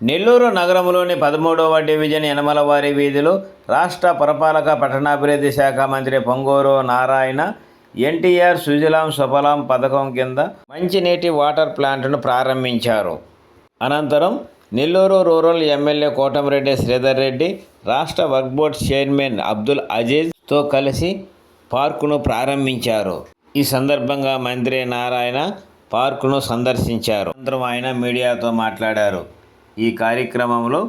నెల్లూరు నగరంలోని పదమూడవ డివిజన్ యనమలవారి వీధిలో రాష్ట్ర పురపాలక పట్టణాభివృద్ధి శాఖ మంత్రి పొంగూరు నారాయణ ఎన్టీఆర్ సుజలాం సుఫలాం పథకం కింద మంచినీటి వాటర్ ప్లాంట్ను ప్రారంభించారు. అనంతరం నెల్లూరు రూరల్ ఎమ్మెల్యే కోటమిరెడ్డి శ్రీధర్ రెడ్డి రాష్ట్ర వర్క్ బోర్డ్ చైర్మన్ అబ్దుల్ అజీజ్తో కలిసి పార్కును ప్రారంభించారు. ఈ సందర్భంగా మంత్రి నారాయణ పార్కును సందర్శించారు. అనంతరం ఆయన మీడియాతో మాట్లాడారు. ఈ కార్యక్రమంలో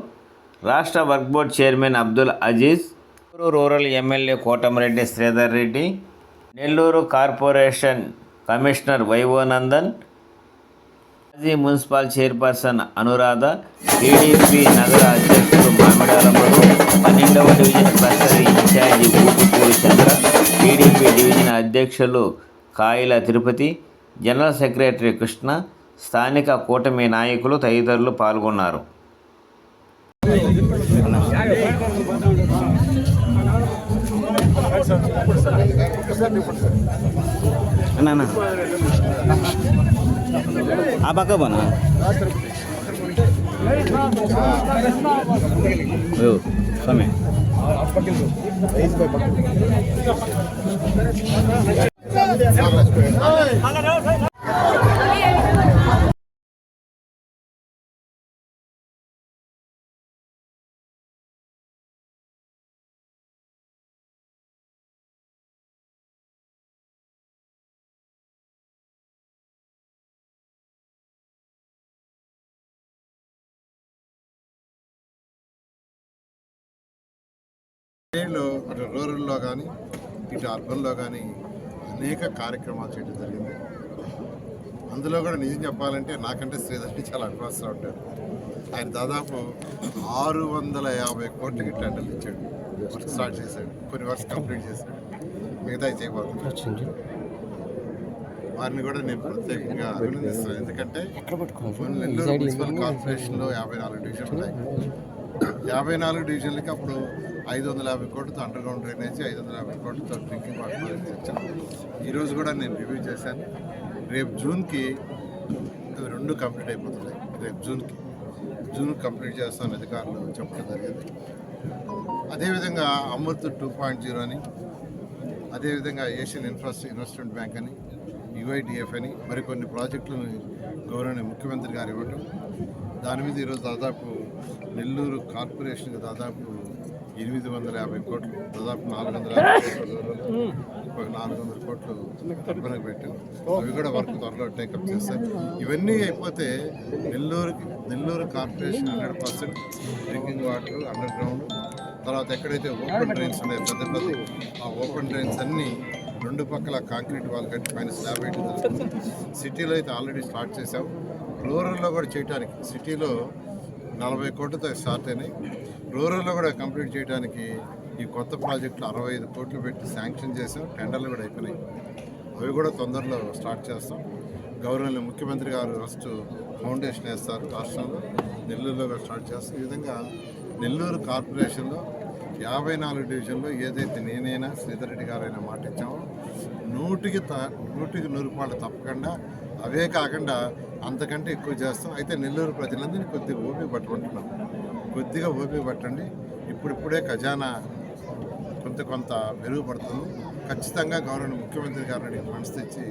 రాష్ట్ర work board chairman Abdul Aziz rural MLA Kotamreddy Sridhar Reddy Nellore corporation commissioner Y O Nandan మాజీ మున్సిపల్ చైర్పర్సన్ అనురాధ టీడీపీ నగర అధ్యక్షుడు మామిడాలమ్మడు పన్నెండవ division cluster in-charge Utupuri Chandra TDP division అధ్యక్షులు కాయిల తిరుపతి జనరల్ సెక్రటరీ కృష్ణ స్థానిక కూటమి నాయకులు తదితరులు పాల్గొన్నారు. ఆ పక్క పోనా? స్వామి. ఏళ్ళు అటు రూరల్లో కానీ ఇటు అర్బన్లో కానీ అనేక కార్యక్రమాలు చేయడం జరిగింది. అందులో కూడా నిజం చెప్పాలంటే నాకంటే శ్రీధర్ని చాలా అడ్వాన్స్గా ఉంటారు. ఆయన దాదాపు ఆరు వందల యాభై కోట్లకి టెండర్లు ఇచ్చాడు. వర్క్ స్టార్ట్ చేశాడు. కొన్ని వర్క్స్ కంప్లీట్ చేశాడు. మిగతా చేయబోతున్నాడు వారిని కూడా నేను ప్రత్యేకంగా అభినందిస్తున్నాను. ఎందుకంటే నెల్లూరు మున్సిపల్ కార్పొరేషన్లో యాభై నాలుగు డివిజన్లు ఉన్నాయి. యాభై నాలుగు డివిజన్లకి అప్పుడు ఐదు వందల యాభై కోట్లతో అండర్ గ్రౌండ్ డ్రైనేజ్ ఐదు వందల యాభై కోట్లతో డ్రింకింగ్ వాటర్ ఇచ్చాను ఈరోజు కూడా నేను రివ్యూ చేశాను. రేపు జూన్కి రెండు కంప్లీట్ అయిపోతున్నాయి. రేపు జూన్కి. జూన్ కంప్లీట్ చేస్తాను అధికారులు చెప్పడం జరిగింది. అదేవిధంగా అమృత్ టూ పాయింట్ జీరో అని అదేవిధంగా ఏషియన్ ఇన్ఫ్రాస్ట్రక్చర్ ఇన్వెస్ట్మెంట్ బ్యాంక్ అని యుఐడిఎఫ్ అని మరికొన్ని ప్రాజెక్టులను గౌరవనీయ ముఖ్యమంత్రి గారు ఇవ్వటం. దాని మీద ఈరోజు దాదాపు నెల్లూరు కార్పొరేషన్కి దాదాపు ఎనిమిది వందల యాభై కోట్లు దాదాపు నాలుగు వందల యాభై ఒక నాలుగు వందల కోట్లు అర్బన్కి పెట్టాం అవి కూడా వర్క్ త్వరలో టేకప్ చేస్తాయి ఇవన్నీ అయిపోతే నెల్లూరుకి Nellore corporation hundred percent drinking water underground తర్వాత ఎక్కడైతే ఓపెన్ డ్రైన్స్ ఉన్నాయో పెద్ద పెద్ద ఆ ఓపెన్ డ్రైన్స్ అన్నీ రెండు పక్కల కాంక్రీట్ వాల్ కట్టి పైన స్లాబ్ వేయడం జరుగుతుంది. సిటీలో అయితే ఆల్రెడీ స్టార్ట్ చేసాం రూరల్లో కూడా చేయడానికి సిటీలో నలభై కోట్లతో స్టార్ట్ అయినాయి. రూరల్లో కూడా కంప్లీట్ చేయడానికి ఈ కొత్త ప్రాజెక్టులు అరవై ఐదు కోట్లు పెట్టి శాంక్షన్ చేసాం టెండర్లు కూడా అయిపోయినాయి. అవి కూడా తొందరలో స్టార్ట్ చేస్తాం. గవర్నర్ ముఖ్యమంత్రి గారు ఫస్ట్ ఫౌండేషన్ వేస్తారు రాష్ట్రంలో. నెల్లూరులో కూడా స్టార్ట్ చేస్తాం. ఈ విధంగా నెల్లూరు కార్పొరేషన్లో యాభై నాలుగు డివిజన్లో ఏదైతే నేనైనా శ్రీధర్ రెడ్డి గారైనా మాట ఇచ్చామో నూటికి త నూటికి నూరు రూపాయలు తప్పకుండా అవే కాకుండా అంతకంటే ఎక్కువ చేస్తాం. అయితే నెల్లూరు ప్రజలందరినీ కొద్దిగా ఓపిక పట్టుకుంటున్నాం. కొద్దిగా ఓపిక పట్టండి. ఇప్పుడిప్పుడే ఖజానా కొంత కొంత మెరుగుపడుతుంది ఖచ్చితంగా గవర్నమెంట్ ముఖ్యమంత్రి గారిని మనసు తెచ్చి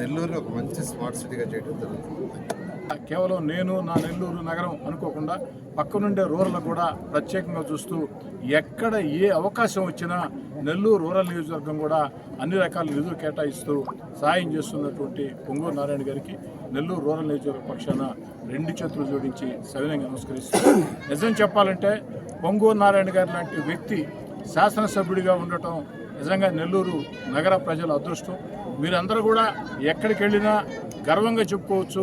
నెల్లూరుని ఒక మంచి స్మార్ట్ సిటీగా చేయడం జరుగుతుంది. కేవలం నేను నా నెల్లూరు నగరం అనుకోకుండా పక్కనుండే రూరల్ కూడా ప్రత్యేకంగా చూస్తూ ఎక్కడ ఏ అవకాశం వచ్చినా నెల్లూరు రూరల్ నియోజకవర్గం కూడా అన్ని రకాల నిధులు కేటాయిస్తూ సాయం చేస్తున్నటువంటి పొంగూరు నారాయణ గారికి నెల్లూరు రూరల్ నియోజకవర్గ పక్షాన రెండు చేతులు జోడించి సవినంగా నమస్కరిస్తూ నిజం చెప్పాలంటే పొంగూరు నారాయణ గారి లాంటి వ్యక్తి శాసనసభ్యుడిగా ఉండటం నిజంగా నెల్లూరు నగర ప్రజల అదృష్టం. మీరందరూ కూడా ఎక్కడికి వెళ్ళినా గర్వంగా చెప్పుకోవచ్చు.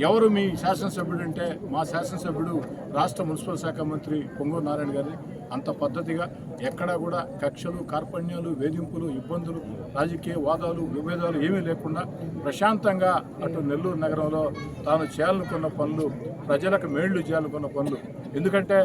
ఎవరు మీ శాసనసభ్యుడు అంటే మా శాసనసభ్యుడు రాష్ట్ర మున్సిపల్ శాఖ మంత్రి పొంగూరు నారాయణ గారి అంత పద్ధతిగా ఎక్కడా కూడా కక్షలు కార్పణ్యాలు వేధింపులు ఇబ్బందులు రాజకీయ వాదాలు విభేదాలు ఏమీ లేకుండా ప్రశాంతంగా అటు నెల్లూరు నగరంలో తాను చేయాలనుకున్న పనులు ప్రజలకు మేళ్ళు చేయాలనుకున్న పనులు. ఎందుకంటే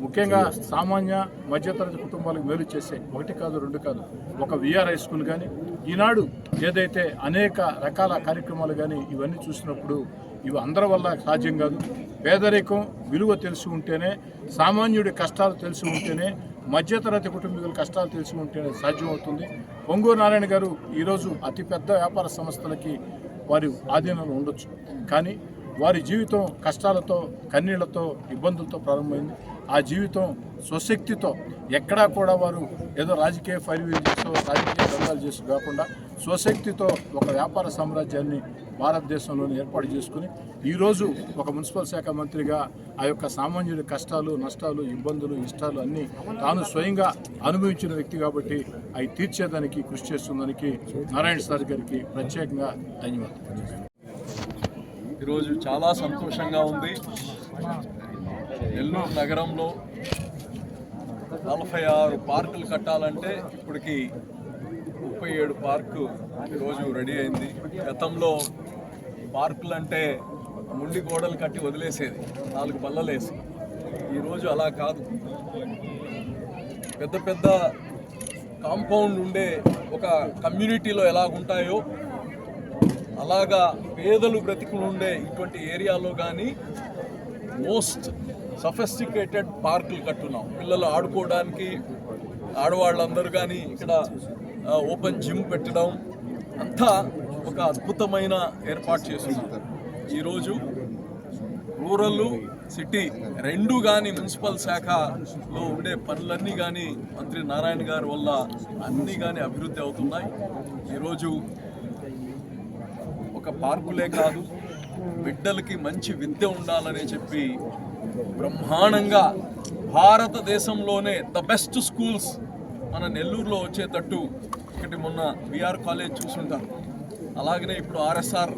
ముఖ్యంగా సామాన్య మధ్యతరగతి కుటుంబాలకు మేలు చేసే ఒకటి కాదు రెండు కాదు ఒక విఆర్ హై స్కూల్ కానీ ఈనాడు ఏదైతే అనేక రకాల కార్యక్రమాలు కానీ ఇవన్నీ చూసినప్పుడు ఇవి అందరి వల్ల సాధ్యం కాదు. పేదరికం విలువ తెలిసి ఉంటేనే సామాన్యుడి కష్టాలు తెలిసి ఉంటేనే మధ్యతరగతి కుటుంబీకుల కష్టాలు తెలిసి ఉంటేనే సాధ్యమవుతుంది. పొంగూరు నారాయణ గారు ఈరోజు అతిపెద్ద వ్యాపార సంస్థలకి వారి ఆధీనంలో ఉండొచ్చు. కానీ వారి జీవితం కష్టాలతో కన్నీళ్ళతో ఇబ్బందులతో ప్రారంభమైంది. ఆ జీవితం స్వశక్తితో ఎక్కడా కూడా వారు ఏదో రాజకీయ ఫైర్వీల్ చేస్తూ రాజకీయ దందాలు చేస్తూ కాకుండా స్వశక్తితో ఒక వ్యాపార సామ్రాజ్యాన్ని భారతదేశంలోనే ఏర్పాటు చేసుకుని ఈరోజు ఒక మున్సిపల్ శాఖ మంత్రిగా ఆ యొక్క సామాన్యుడి కష్టాలు నష్టాలు ఇబ్బందులు ఇష్టాలు అన్నీ తాను స్వయంగా అనుభవించిన వ్యక్తి కాబట్టి అవి తీర్చేదానికి కృషి చేస్తుందానికి నారాయణ సార్ గారికి ప్రత్యేకంగా ధన్యవాదాలు. ఈరోజు చాలా సంతోషంగా ఉంది. నెల్లూరు నగరంలో నలభై ఆరు పార్కులు కట్టాలంటే ఇప్పటికి ముప్పై ఏడు పార్కు ఈరోజు రెడీ అయింది. గతంలో పార్కులు అంటే ముండి గోడలు కట్టి వదిలేసేది నాలుగు బల్లలేసి. ఈరోజు అలా కాదు. పెద్ద పెద్ద కాంపౌండ్ ఉండే ఒక కమ్యూనిటీలో ఎలా ఉంటాయో అలాగా పేదలు బ్రతికులు ఉండే ఇటువంటి ఏరియాలో కానీ మోస్ట్ సఫెస్టికేటెడ్ పార్కులు కట్టున్నాం. పిల్లలు ఆడుకోవడానికి ఆడవాళ్ళందరూ కానీ ఇక్కడ ఓపెన్ జిమ్ పెట్టడం అంతా ఒక అద్భుతమైన ఏర్పాటు చేస్తున్నారు. ఈరోజు రూరల్ సిటీ రెండు కానీ మున్సిపల్ శాఖలో ఉండే పనులన్నీ కానీ మంత్రి నారాయణ గారి వల్ల అన్నీ కానీ అభివృద్ధి అవుతున్నాయి. ఈరోజు ఒక పార్కులే కాదు బిడ్డలకి మంచి విద్య ఉండాలని చెప్పి బ్రహ్మాండంగా భారతదేశంలోనే ద బెస్ట్ స్కూల్స్ మన నెల్లూరులో వచ్చేటట్టు ఒకటి మొన్న విఆర్ కాలేజ్ చూసుంటారు. అలాగనే ఇప్పుడు ఆర్ఎస్ఆర్